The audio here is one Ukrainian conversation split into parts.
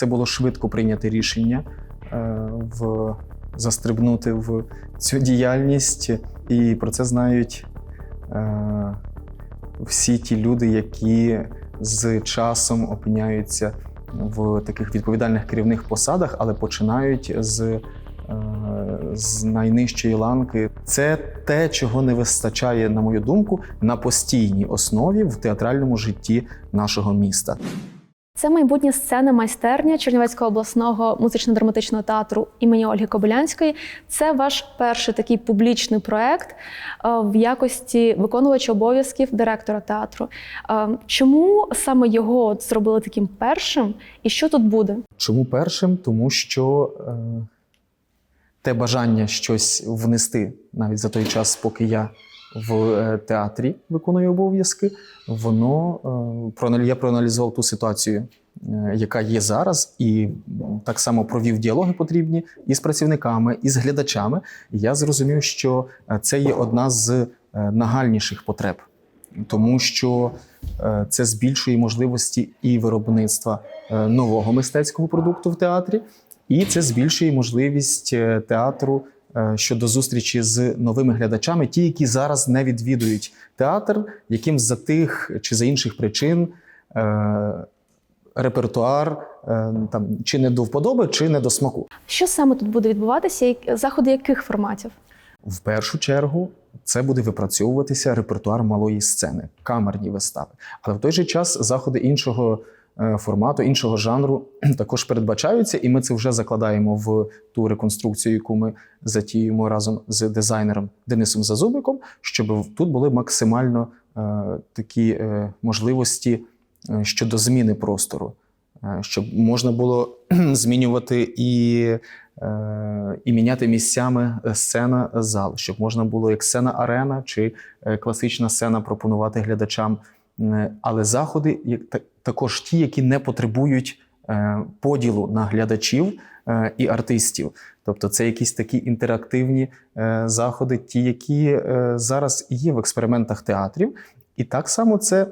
це було швидко прийняти рішення е, в застрибнути в цю діяльність, і про це знають е, всі ті люди, які з часом опиняються в таких відповідальних керівних посадах, але починають з, е, з найнижчої ланки. Це те, чого не вистачає, на мою думку, на постійній основі в театральному житті нашого міста. Це майбутня сцена майстерня Чернівецького обласного музично-драматичного театру імені Ольги Кобилянської. Це ваш перший такий публічний проект е, в якості виконувача обов'язків директора театру. Е, Чому саме його зробили таким першим, і що тут буде? Чому першим? Тому що е, те бажання щось внести навіть за той час, поки я в е, театрі виконую обов'язки, воно е, я проаналізував ту ситуацію, е, яка є зараз, і так само провів діалоги потрібні і з працівниками, і з глядачами. Я зрозумів, що це є одна з нагальніших потреб, тому що це збільшує можливості і виробництва нового мистецького продукту в театрі, і це збільшує можливість театру щодо зустрічі з новими глядачами, ті, які зараз не відвідують театр, яким за тих чи за інших причин. е, Репертуар е, там чи не до вподоби, чи не до смаку. Що саме тут буде відбуватися? Заходи яких форматів? В першу чергу це буде випрацьовуватися репертуар малої сцени, камерні вистави. Але в той же час заходи іншого е, формату, іншого жанру також передбачаються, і ми це вже закладаємо в ту реконструкцію, яку ми затіюємо разом з дизайнером Денисом Зазубиком, щоб тут були максимально е, такі е, можливості е, щодо зміни простору. Е, Щоб можна було змінювати і е, і міняти місцями сцена зал, щоб можна було як сцена арена чи е, класична сцена пропонувати глядачам. Е, Але заходи також ті, які не потребують е, поділу на глядачів е, і артистів. Тобто це якісь такі інтерактивні заходи, ті, які зараз є в експериментах театрів. І так само це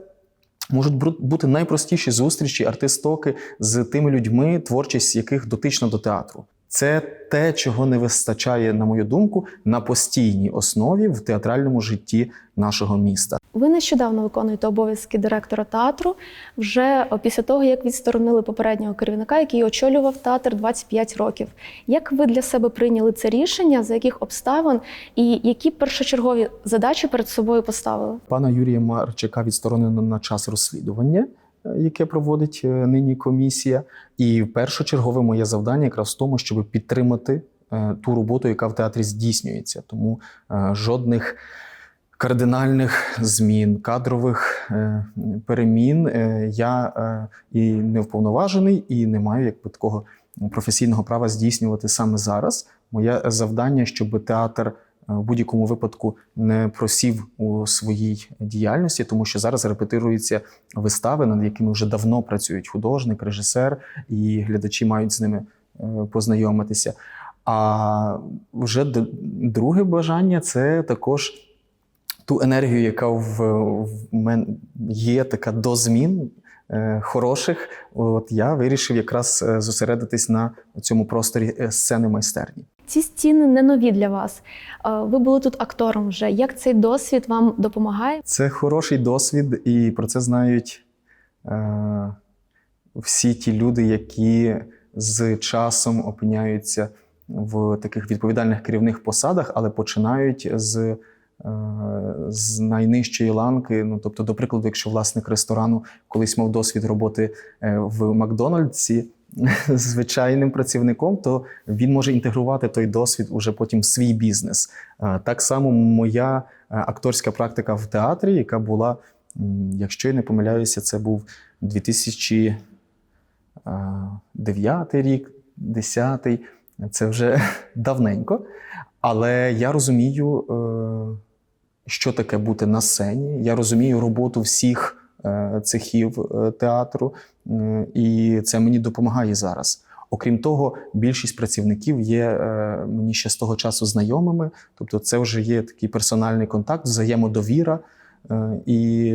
можуть бути найпростіші зустрічі, артистоки з тими людьми, творчість яких дотична до театру. Це те, чого не вистачає, на мою думку, на постійній основі в театральному житті нашого міста. Ви нещодавно виконуєте обов'язки директора театру вже після того, як відсторонили попереднього керівника, який очолював театр 25 років. Як ви для себе прийняли це рішення, за яких обставин і які першочергові задачі перед собою поставили? Пана Юрія Марчака відсторонено на час розслідування, яке проводить е, нині комісія. І першочергове моє завдання якраз в тому, щоб підтримати е, ту роботу, яка в театрі здійснюється. Тому е, жодних кардинальних змін, кадрових перемін я і не вповноважений, і не маю якби такого професійного права здійснювати саме зараз. Моє завдання, щоб театр в будь-якому випадку не просів у своїй діяльності, тому що зараз репетируються вистави, над якими вже давно працюють художник, режисер, і глядачі мають з ними е, познайомитися. А вже друге бажання це також ту енергію, яка в, в мене є, така до змін е, хороших. От я вирішив якраз е, зосередитись на цьому просторі е, сцени майстерні. Ці стіни не нові для вас. Е, Ви були тут актором вже. Як цей досвід вам допомагає? Це хороший досвід, і про це знають е, всі ті люди, які з часом опиняються в таких відповідальних керівних посадах, але починають з, е, з найнижчої ланки. Ну, тобто, до прикладу, якщо власник ресторану колись мав досвід роботи е, в Макдональдсі. Звичайним працівником, то він може інтегрувати той досвід уже потім в свій бізнес. Е, Так само моя е, акторська практика в театрі, яка була, якщо я не помиляюся, це був 2009 рік, 10 це вже давненько. Але я розумію, е, що таке бути на сцені. Я розумію роботу всіх е, цехів е, театру, е, і це мені допомагає зараз. Окрім того, більшість працівників є е, мені ще з того часу знайомими, тобто це вже є такий персональний контакт, взаємодовіра. Е, І,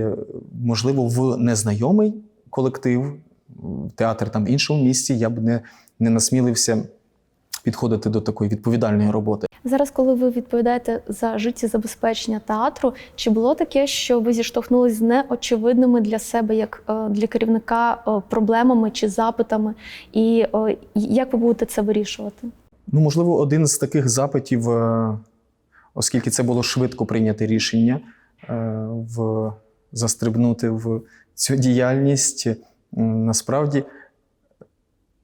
можливо, в незнайомий колектив, театр там в іншому місці, я б не, не насмілився підходити до такої відповідальної роботи. Зараз, коли ви відповідаєте за життєзабезпечення театру, чи було таке, що ви зіштовхнулись з неочевидними для себе, як е, для керівника, е, проблемами чи запитами, і е, як ви будете це вирішувати? Ну, можливо, один з таких запитів, оскільки це було швидко прийняте рішення в, застрибнути в цю діяльність, насправді.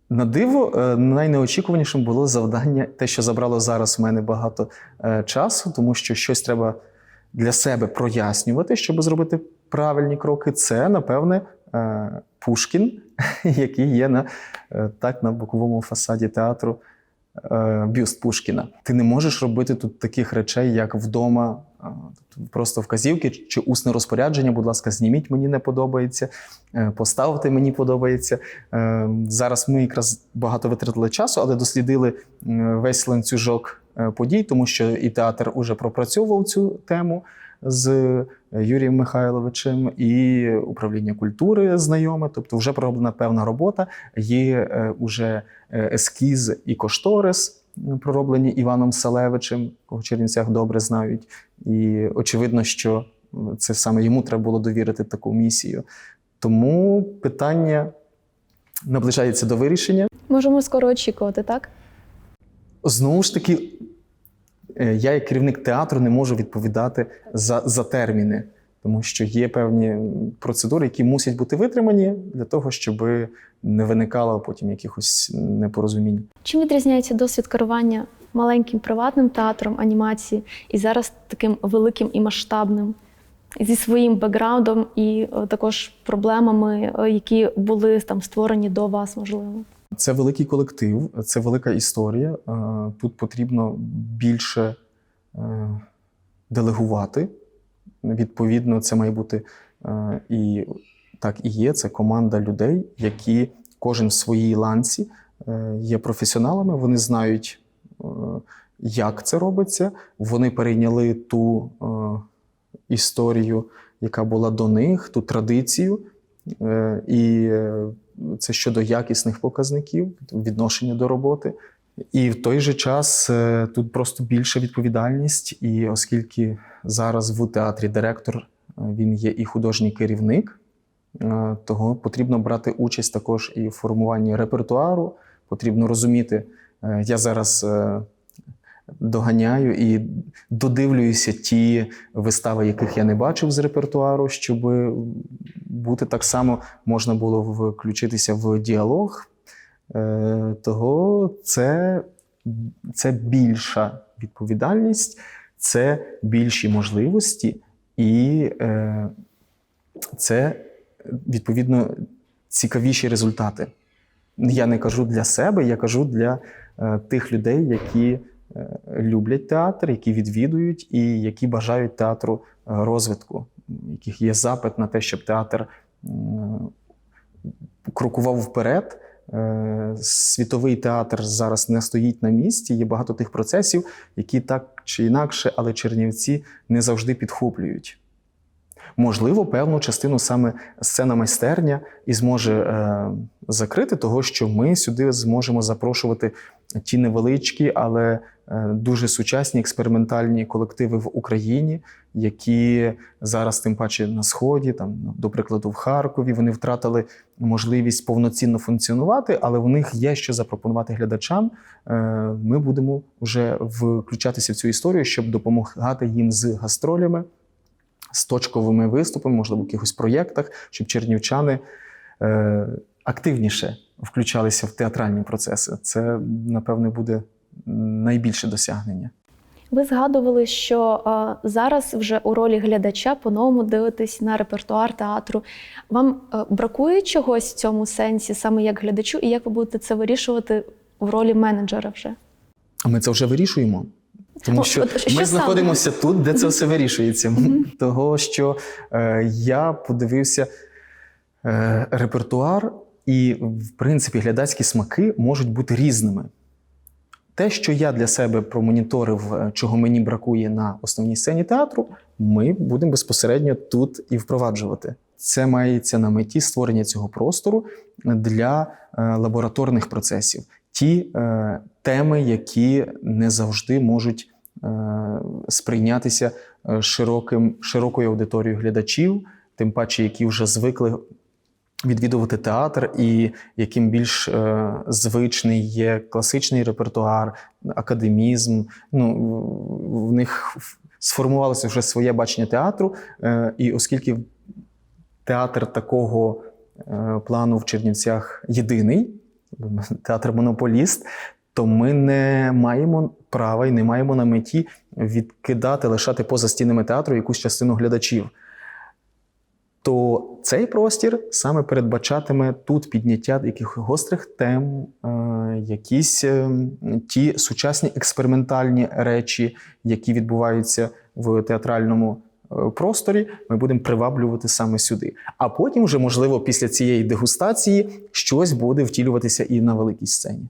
На диво, е, найнеочікуванішим було завдання, те, що забрало зараз в мене багато е, часу, тому що щось треба для себе прояснювати, щоб зробити правильні кроки. Це, напевне, е, Пушкін, який є на, так, на боковому фасаді театру бюст Пушкіна. Ти не можеш робити тут таких речей, як вдома, просто вказівки чи усне розпорядження. Будь ласка, зніміть, мені не подобається, е, поставте, мені подобається. Е, Зараз ми якраз багато витратили часу, але дослідили весь ланцюжок е, подій, тому що і театр уже пропрацьовував цю тему з Юрієм Михайловичем, і управління культури знайоме, тобто вже пророблена певна робота. Є е, уже е, ескіз і кошторис, пророблені Іваном Салевичем, кого в Чернівцях добре знають. І очевидно, що це саме йому треба було довірити таку місію. Тому питання наближається до вирішення. Можемо скоро очікувати, так? Знову ж таки, я, як керівник театру, не можу відповідати за, за терміни, тому що є певні процедури, які мусять бути витримані для того, щоб не виникало потім якихось непорозумінь. Чим відрізняється досвід керування маленьким приватним театром анімації і зараз таким великим і масштабним? Зі своїм бекграундом і е, також проблемами, е, які були там створені до вас, можливо. Це великий колектив, це велика історія. Е, Тут потрібно більше е, делегувати. Відповідно, це має бути е, і так і є. Це команда людей, які кожен в своїй ланці є професіоналами. Вони знають, як це робиться. Вони перейняли ту історію, яка була до них, ту традицію. І це щодо якісних показників, відношення до роботи. І в той же час е, тут просто більша відповідальність, і оскільки зараз в театрі директор е, він є і художній керівник, е, того потрібно брати участь також і в формуванні репертуару. Потрібно розуміти, я зараз доганяю і додивлююся ті вистави, яких я не бачив з репертуару, щоб бути так само можна було включитися в діалог. Е, Того це, це більша відповідальність, це більші можливості, і е, це відповідно цікавіші результати. Я не кажу для себе, я кажу для е, тих людей, які люблять театр, які відвідують і які бажають театру е, розвитку, яких є запит на те, щоб театр крокував вперед. Е, Світовий театр зараз не стоїть на місці. Є багато тих процесів, які так чи інакше, але чернівці не завжди підхоплюють. Можливо, певну частину саме сцена майстерня і зможе е, закрити, того, що ми сюди зможемо запрошувати ті невеличкі, але е, дуже сучасні експериментальні колективи в Україні, які зараз, тим паче на сході, там, до прикладу, в Харкові, вони втратили можливість повноцінно функціонувати, але в них є що запропонувати глядачам. Е, Ми будемо вже включатися в цю історію, щоб допомагати їм з гастролями з точковими виступами, можливо, в якихось проєктах, щоб чернівчани е, активніше включалися в театральні процеси. Це, напевне, буде найбільше досягнення. Ви згадували, що е, зараз вже у ролі глядача по-новому дивитесь на репертуар театру. Вам е, бракує чогось в цьому сенсі, саме як глядачу, і як ви будете це вирішувати в ролі менеджера вже? А ми це вже вирішуємо. Тому що що ми саме? знаходимося тут, де це все вирішується. Того, що е, я подивився е, репертуар, і, в принципі, глядацькі смаки можуть бути різними. Те, що я для себе промоніторив, е, чого мені бракує на основній сцені театру, ми будемо безпосередньо тут і впроваджувати. це мається на меті створення цього простору для е, лабораторних процесів. Ті е, теми, які не завжди можуть е, сприйнятися е, широким, широкою аудиторією глядачів, тим паче, які вже звикли відвідувати театр, і яким більш е, звичний є класичний репертуар, академізм. Ну, в- них сформувалося вже своє бачення театру, е, і оскільки театр такого е, плану в Чернівцях єдиний, театр монополіст, то ми не маємо права і не маємо на меті відкидати, лишати поза стінами театру якусь частину глядачів. То цей простір саме передбачатиме тут підняття якихось гострих тем, е, якісь е, ті сучасні експериментальні речі, які відбуваються в театральному просторі, ми будемо приваблювати саме сюди. А потім, вже, можливо, після цієї дегустації щось буде втілюватися і на великій сцені.